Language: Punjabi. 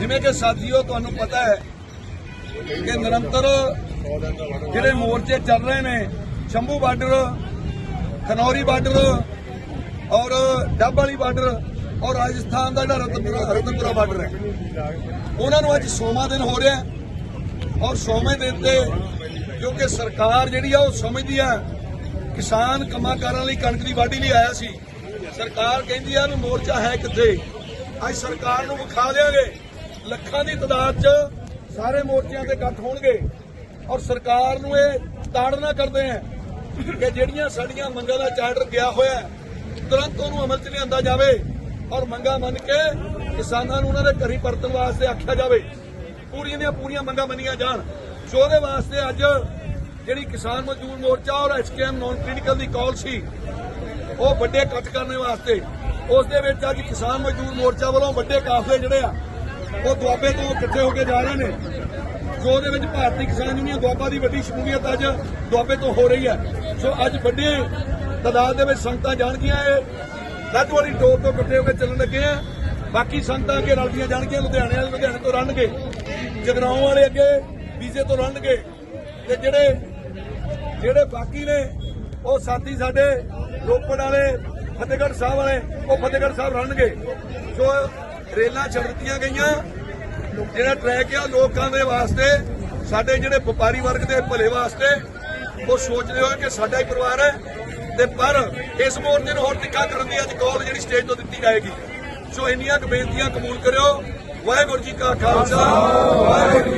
ਜਿਵੇਂ ਕਿ ਸਾਥੀਓ, ਤੁਹਾਨੂੰ ਪਤਾ ਹੈ ਕਿ ਨਿਰੰਤਰ ਜਿਹੜੇ ਮੋਰਚੇ ਚੱਲ ਰਹੇ ਨੇ, ਸ਼ੰਭੂ ਬਾਰਡਰ, ਖਨੌਰੀ ਬਾਰਡਰ ਔਰ ਡੱਬ ਵਾਲੀ ਬਾਰਡਰ ਔਰ ਰਾਜਸਥਾਨ ਦਾ ਜਿਹੜਾ ਰਤਨਪੁਰਾ ਰਤਨਪੁਰਾ ਬਾਰਡਰ ਹੈ। ਉਹਨਾਂ ਨੂੰ ਅੱਜ ਸੋਮਾ ਦਿਨ ਹੋ ਰਿਹਾ ਔਰ ਸੋਮੇ ਦਿਨ ਤੇ ਕਿਉਂਕਿ ਸਰਕਾਰ ਜਿਹੜੀ ਆ, ਉਹ ਸਮਝਦੀ ਆ, ਕਿਸਾਨ ਕੰਮਾਂ ਕਾਰਾਂ ਲਈ ਕਣਕ ਦੀ ਵਾਢੀ ਲਈ ਆਇਆ ਸੀ। ਸਰਕਾਰ ਕਹਿੰਦੀ ਆ ਵੀ ਮੋਰਚਾ ਹੈ ਕਿੱਥੇ? ਅੱਜ ਸਰਕਾਰ ਨੂੰ ਵਿਖਾ ਦੇਾਂਗੇ ਲੱਖਾਂ ਦੀ ਤਦਾਦ 'ਚ ਸਾਰੇ ਮੋਰਚਿਆਂ ਤੇ ਇਕੱਠ ਹੋਣਗੇ ਔਰ ਸਰਕਾਰ ਨੂੰ ਇਹ ਤਾੜਨਾ ਕਰਦੇ ਆ ਕਿ ਜਿਹੜੀਆਂ ਸਾਡੀਆਂ ਮੰਗਾਂ ਦਾ ਚਾਰਟਰ ਗਿਆ ਹੋਇਆ ਤੁਰੰਤ ਉਹਨੂੰ ਅਮਲ 'ਚ ਲਿਆਂਦਾ ਜਾਵੇ ਔਰ ਮੰਗਾਂ ਮੰਨ ਕੇ ਕਿਸਾਨਾਂ ਨੂੰ ਉਹਨਾਂ ਦੇ ਘਰੀ ਪਰਤਣ ਵਾਸਤੇ ਆਖਿਆ ਜਾਵੇ। ਪੂਰੀਆਂ ਦੀਆਂ ਪੂਰੀਆਂ ਮੰਗਾਂ ਮੰਨੀਆਂ ਜਾਣ। ਸੋ ਉਹਦੇ ਵਾਸਤੇ ਅੱਜ ਜਿਹੜੀ ਕਿਸਾਨ ਮਜ਼ਦੂਰ ਮੋਰਚਾ ਔਰ ਐਸਕੇਐਮ ਨੌਨ ਕ੍ਰਿਟੀਕਲ ਦੀ ਕਾਲ ਸੀ, ਉਹ ਵੱਡੇ ਇਕੱਠ ਕਰਨ ਵਾਸਤੇ, ਉਸ ਦੇ ਵਿੱਚ ਅੱਜ ਕਿਸਾਨ ਮਜ਼ਦੂਰ ਮੋਰਚਾ ਵੱਲੋਂ ਵੱਡੇ ਕਾਫਲੇ ਜਿਹੜੇ ਆ ਉਹ ਦੁਆਬੇ ਤੋਂ ਇਕੱਠੇ ਹੋ ਕੇ ਜਾ ਰਹੇ ਨੇ। ਜੋ ਉਹਦੇ ਵਿੱਚ ਭਾਰਤੀ ਕਿਸਾਨ ਯੂਨੀਅਨ ਦੁਆਬਾ ਦੀ ਵੱਡੀ ਸ਼ਮੂਲੀਅਤ ਅੱਜ ਦੁਆਬੇ ਤੋਂ ਹੋ ਰਹੀ ਹੈ। ਸੋ ਅੱਜ ਵੱਡੇ ਤਾਦਾਦ ਦੇ ਵਿੱਚ ਸੰਗਤਾਂ ਜਾਣਗੀਆਂ ਇਹ। ਲੱਜਵਾੜੀ ਟੋਲ ਤੋਂ ਇਕੱਠੇ ਹੋ ਕੇ ਚੱਲਣ ਲੱਗੇ ਆ। ਬਾਕੀ ਸੰਗਤਾਂ ਅੱਗੇ ਰਲਦੀਆਂ ਜਾਣਗੀਆਂ, ਲੁਧਿਆਣੇ ਵਾਲੇ ਲੁਧਿਆਣੇ ਤੋਂ ਰਣਗੇ ਜਗਰਾਉਂ ਵਾਲੇ ਅੱਗੇ ਵੀਜ਼ੇ ਤੋਂ ਰਣਗੇ ਤੇ ਜਿਹੜੇ ਜਿਹੜੇ ਬਾਕੀ ਨੇ, ਉਹ ਸਾਥੀ ਸਾਡੇ ਰੋਪੜ ਵਾਲੇ, ਫਤਿਹਗੜ੍ਹ ਸਾਹਿਬ ਵਾਲੇ, ਉਹ ਫਤਿਹਗੜ੍ਹ ਸਾਹਿਬ ਰਣਗੇ ਸੋ ਰੇਲਾਂ ਛੱਡ ਦਿੱਤੀਆਂ ਗਈਆਂ। ਜਿਹੜਾ ਟਰੈਕ ਆ ਲੋਕਾਂ ਦੇ ਵਾਸਤੇ, ਸਾਡੇ ਜਿਹੜੇ ਵਪਾਰੀ ਵਰਗ ਦੇ ਭਲੇ ਵਾਸਤੇ, ਉਹ ਸੋਚਦੇ ਹੋਏ ਕਿ ਸਾਡਾ ਹੀ ਪਰਿਵਾਰ ਹੈ। ਤੇ ਪਰ ਇਸ ਮੋਰਚੇ ਨੂੰ ਹੋਰ ਤਿੱਖਾ ਕਰਨ ਦੀ ਅੱਜ ਕਾਲ ਜਿਹੜੀ ਸਟੇਜ ਤੋਂ ਦਿੱਤੀ ਜਾਏਗੀ। ਸੋ ਇੰਨੀਆਂ ਕੁ ਬੇਨਤੀਆਂ ਕਬੂਲ ਕਰਿਓ। ਵਾਹਿਗੁਰੂ ਜੀ ਕਾ ਖਾਲਸਾ, ਵਾਹਿਗੁਰੂ